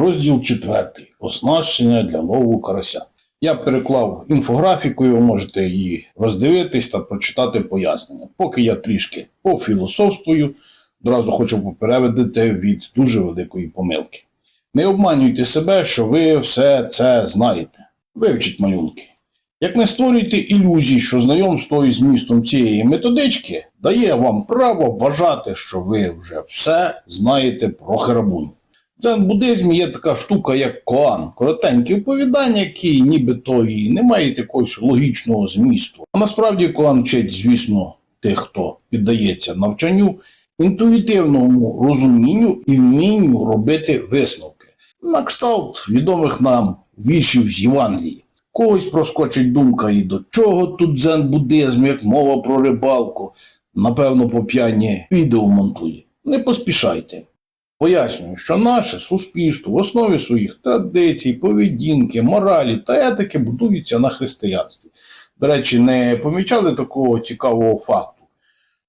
Розділ 4. Оснащення для лову карася. Я переклав інфографіку, і ви можете її роздивитись та прочитати пояснення. Поки я трішки пофілософствую, одразу хочу попередити від дуже великої помилки. Не обманюйте себе, що ви все це знаєте. Вивчіть малюнки. Як не створюйте ілюзій, що знайомство із змістом цієї методички дає вам право вважати, що ви вже все знаєте про херабуну. В дзен-буддизмі є така штука, як коан, коротенькі оповідання, які нібито і не мають якогось логічного змісту. А насправді коан вчить, звісно, тих, хто піддається навчанню, інтуїтивному розумінню і вмінню робити висновки. На кшталт відомих нам віршів з Євангелії. Когось проскочить думка і до чого тут дзен-буддизм, як мова про рибалку. Напевно, по п'яні відео монтує. Не поспішайте. Пояснюю, що наше суспільство в основі своїх традицій, поведінки, моралі та етики будується на християнстві. До речі, не помічали такого цікавого факту,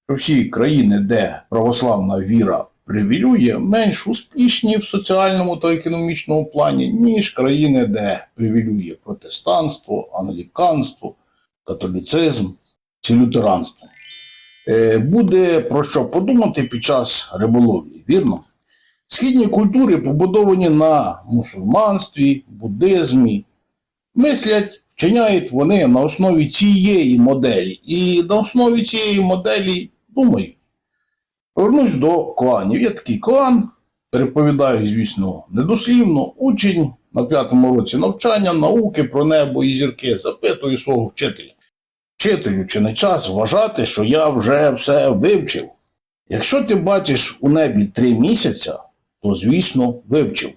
що всі країни, де православна віра привілює, менш успішні в соціальному та економічному плані, ніж країни, де привілює протестанство, англіканство, католіцизм чи лютеранство. Е, Буде про що подумати під час риболовлі, вірно? Східні культури побудовані на мусульманстві, буддизмі. Мислять, вчиняють вони на основі цієї моделі. І на основі цієї моделі думають. Повернусь до коанів. Є такий коан, переповідаю, звісно, недослівно. Учень на п'ятому році навчання, науки про небо і зірки запитує свого вчителя. Вчителю, чи не час вважати, що я вже все вивчив? Якщо ти бачиш у небі три місяця, то, звісно, вивчив.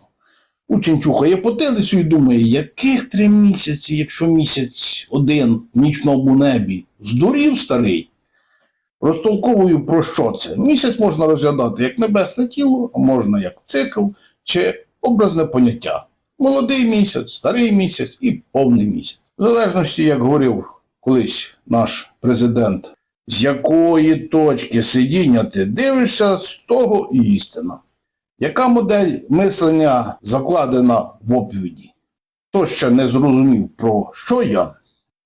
Учень чухає потилицю і думає, яких три місяці, якщо місяць один в нічному небі, здурів старий. Розтолковую про що це. Місяць можна розглядати як небесне тіло, а можна як цикл чи образне поняття. Молодий місяць, старий місяць і повний місяць. В залежності, як говорив колись наш президент, з якої точки сидіння ти дивишся, з того і істина. Яка модель мислення закладена в оповіді? Хто ще не зрозумів, про що я?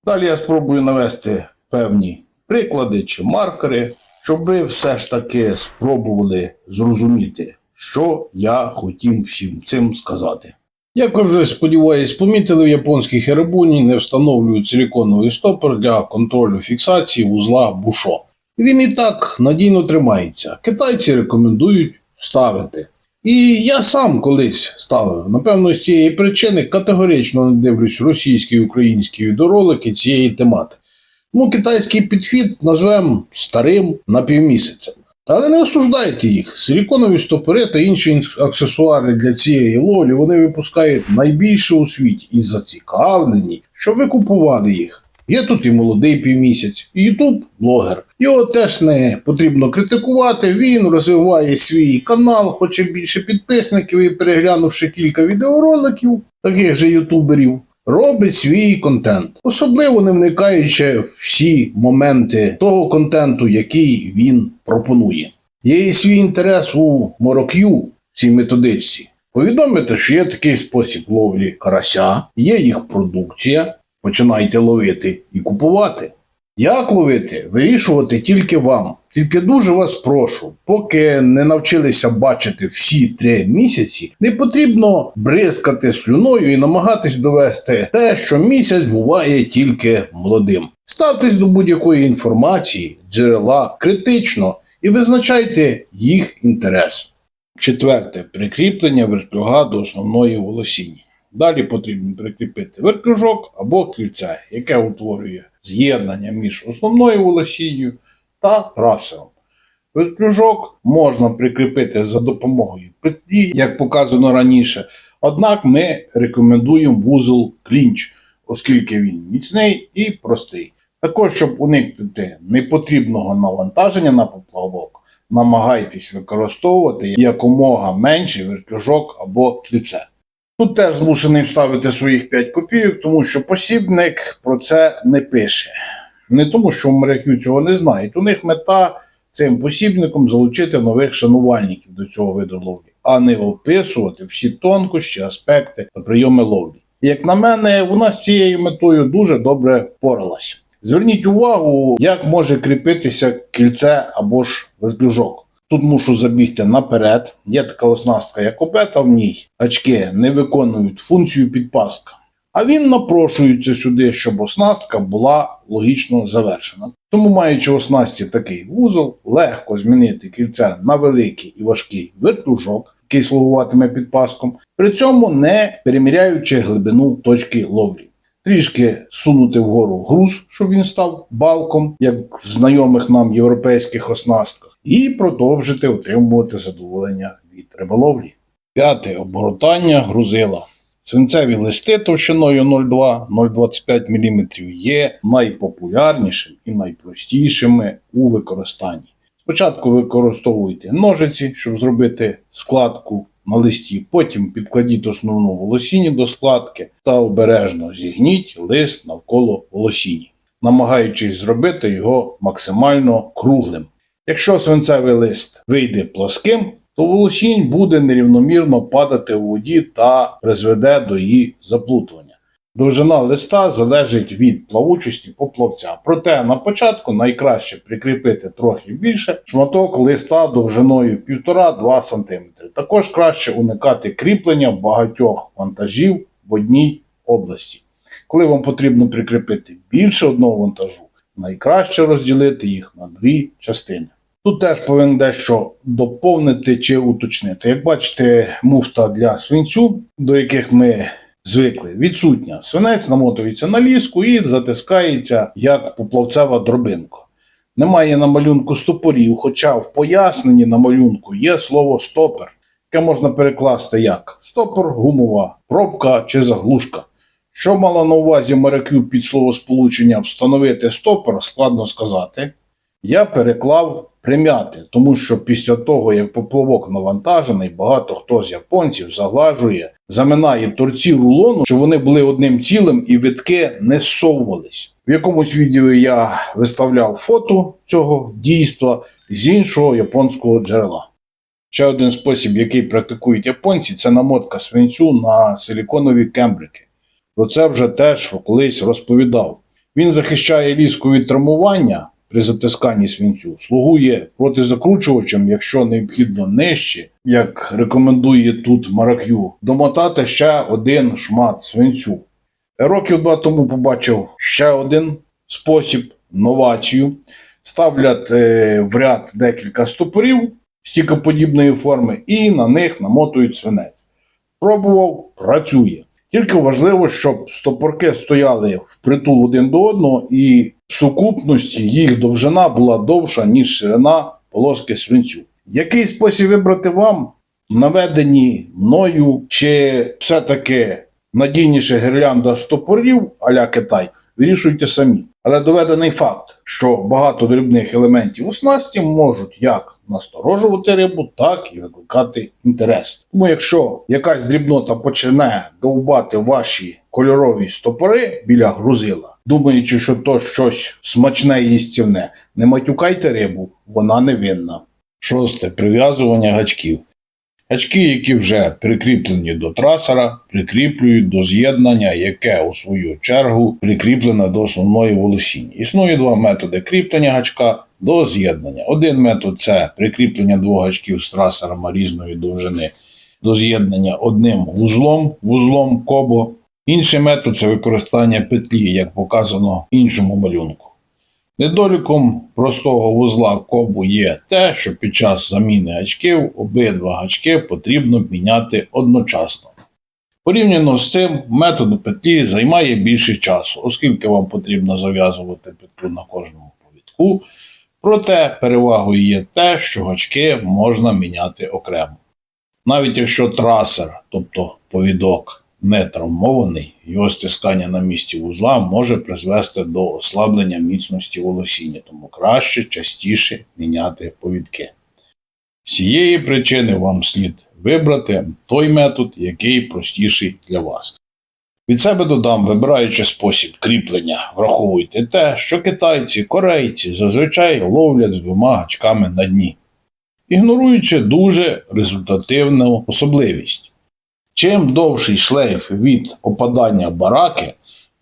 Далі я спробую навести певні приклади чи маркери, щоб ви все ж таки спробували зрозуміти, що я хотів всім цим сказати. Як ви вже сподіваюсь, помітили, в японській херабуні не встановлюють силіконовий стопор для контролю фіксації вузла бушо. Він і так надійно тримається. Китайці рекомендують ставити. І я сам колись ставив. Напевно, з цієї причини категорично не дивлюсь російські і українські відеоролики цієї тематики. Ну, китайський підхід назвемо старим на півмісяця. Але не осуждайте їх. Силіконові стопори та інші аксесуари для цієї лолі вони випускають найбільше у світі і зацікавлені, щоб ви купували їх. Є тут і молодий півмісяць, і ютуб блогер. Його теж не потрібно критикувати. Він розвиває свій канал, хоче більше підписників і переглянувши кілька відеороликів таких же ютуберів, робить свій контент, особливо не вникаючи всі моменти того контенту, який він пропонує. Є і свій інтерес у Морок'ю цій методичці. Повідомити, що є такий спосіб ловлі карася, є їх продукція, починайте ловити і купувати. Як ловити, вирішувати тільки вам. Тільки дуже вас прошу, поки не навчилися бачити всі три місяці, не потрібно бризкати слюною і намагатись довести те, що місяць буває тільки молодим. Ставтесь до будь-якої інформації, джерела критично і визначайте їх інтерес. Четверте прикріплення вертлюга до основної волосіння. Далі потрібно прикріпити вертлюжок або кільце, яке утворює з'єднання між основною волосінню та трасером. Вертлюжок можна прикріпити за допомогою петлі, як показано раніше. Однак ми рекомендуємо вузол клінч, оскільки він міцний і простий. Також, щоб уникнути непотрібного навантаження на поплавок, намагайтесь використовувати якомога менший вертлюжок або кліце. Тут теж змушений вставити своїх 5 копійок, тому що посібник про це не пише. Не тому, що моряків цього не знають. У них мета цим посібником залучити нових шанувальників до цього виду ловлі. а не описувати всі тонкощі, аспекти та прийоми ловлі. Як на мене, вона з цією метою дуже добре впоралась. Зверніть увагу, як може кріпитися кільце або ж вертлюжок. Тут мушу забігти наперед. Є така оснастка, як обета в ній. Очки не виконують функцію підпаска. А він напрошується сюди, щоб оснастка була логічно завершена. Тому, маючи в оснасті такий вузол, легко змінити кільце на великий і важкий вертушок, який слугуватиме підпаском, при цьому не переміряючи глибину точки ловлі. Трішки сунути вгору груз, щоб він став балком, як в знайомих нам європейських оснастках, і продовжити отримувати задоволення від риболовлі. П'яте обгортання грузила. Свинцеві листи товщиною 0,2-0,25 мм є найпопулярнішим і найпростішими у використанні. Спочатку використовуйте ножиці, щоб зробити складку на листі, потім підкладіть основну волосіні до складки та обережно зігніть лист навколо волосіні, намагаючись зробити його максимально круглим. Якщо свинцевий лист вийде плоским, то волосінь буде нерівномірно падати у воді та призведе до її заплутування. Довжина листа залежить від плавучості поплавця. Проте на початку найкраще прикріпити трохи більше шматок листа довжиною 1,5-2 см. Також краще уникати кріплення багатьох вантажів в одній області. Коли вам потрібно прикріпити більше одного вантажу, найкраще розділити їх на дві частини. Тут теж повинен дещо доповнити чи уточнити. Як бачите, муфта для свинцю, до яких ми звикли, відсутня. Свинець намотується на ліску і затискається як поплавцева дробинка. Немає на малюнку стопорів, хоча в поясненні на малюнку є слово стопер, яке можна перекласти як стопор, гумова, пробка чи заглушка. Що мала на увазі моряків під словосполучення встановити стопор, складно сказати. Я переклав прим'яти, тому що після того, як поплавок навантажений, багато хто з японців заглажує, заминає торці рулону, щоб вони були одним цілим і витки не зсовувались. В якомусь відео я виставляв фото цього дійства з іншого японського джерела. Ще один спосіб, який практикують японці, це намотка свинцю на силіконові кембрики. Про це вже теж колись розповідав. Він захищає ліску від травмування при затисканні свинцю, слугує протизакручувачем, якщо необхідно нижче, як рекомендує тут Марак'ю, домотати ще один шмат свинцю. Років два тому побачив ще один спосіб, новацію. Ставлять е, в ряд декілька стопорів стікоподібної форми і на них намотують свинець. Пробував, працює. Тільки важливо, щоб стопорки стояли впритул один до одного, і сукупності їх довжина була довша, ніж ширина полоски свинцю. Який спосіб вибрати вам? Наведені мною, чи все-таки надійніше гірлянда стопорів а-ля Китай, вирішуйте самі. Але доведений факт, що багато дрібних елементів у снасті можуть як насторожувати рибу, так і викликати інтерес. Тому якщо якась дрібнота почне довбати ваші кольорові стопори біля грузила, думаючи, що то щось смачне і їстівне, не матюкайте рибу, вона невинна. Шосте прив'язування гачків. Гачки, які вже прикріплені до трасера, прикріплюють до з'єднання, яке у свою чергу прикріплене до основної волосіння. Існує два методи кріплення гачка до з'єднання. Один метод це прикріплення двох гачків з трасерами різної довжини до з'єднання одним вузлом, вузлом кобо. Інший метод це використання петлі, як показано в іншому малюнку. Недоліком простого вузла кобу є те, що під час заміни гачків обидва гачки потрібно міняти одночасно. Порівняно з цим, метод петлі займає більше часу, оскільки вам потрібно зав'язувати петлю на кожному повідку. Проте перевагою є те, що гачки можна міняти окремо. Навіть якщо трасер, тобто повідок, не травмований, його стискання на місці вузла може призвести до ослаблення міцності волосіння, тому краще частіше міняти повідки. З цієї причини вам слід вибрати той метод, який простіший для вас. Від себе додам, вибираючи спосіб кріплення, враховуйте те, що китайці, корейці зазвичай ловлять з двома гачками на дні. ігноруючи дуже результативну особливість. Чим довший шлейф від опадання бараки,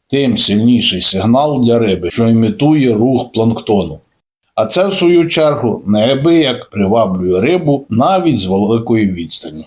тим сильніший сигнал для риби, що імітує рух планктону. А це, в свою чергу, неабияк приваблює рибу навіть з великої відстані.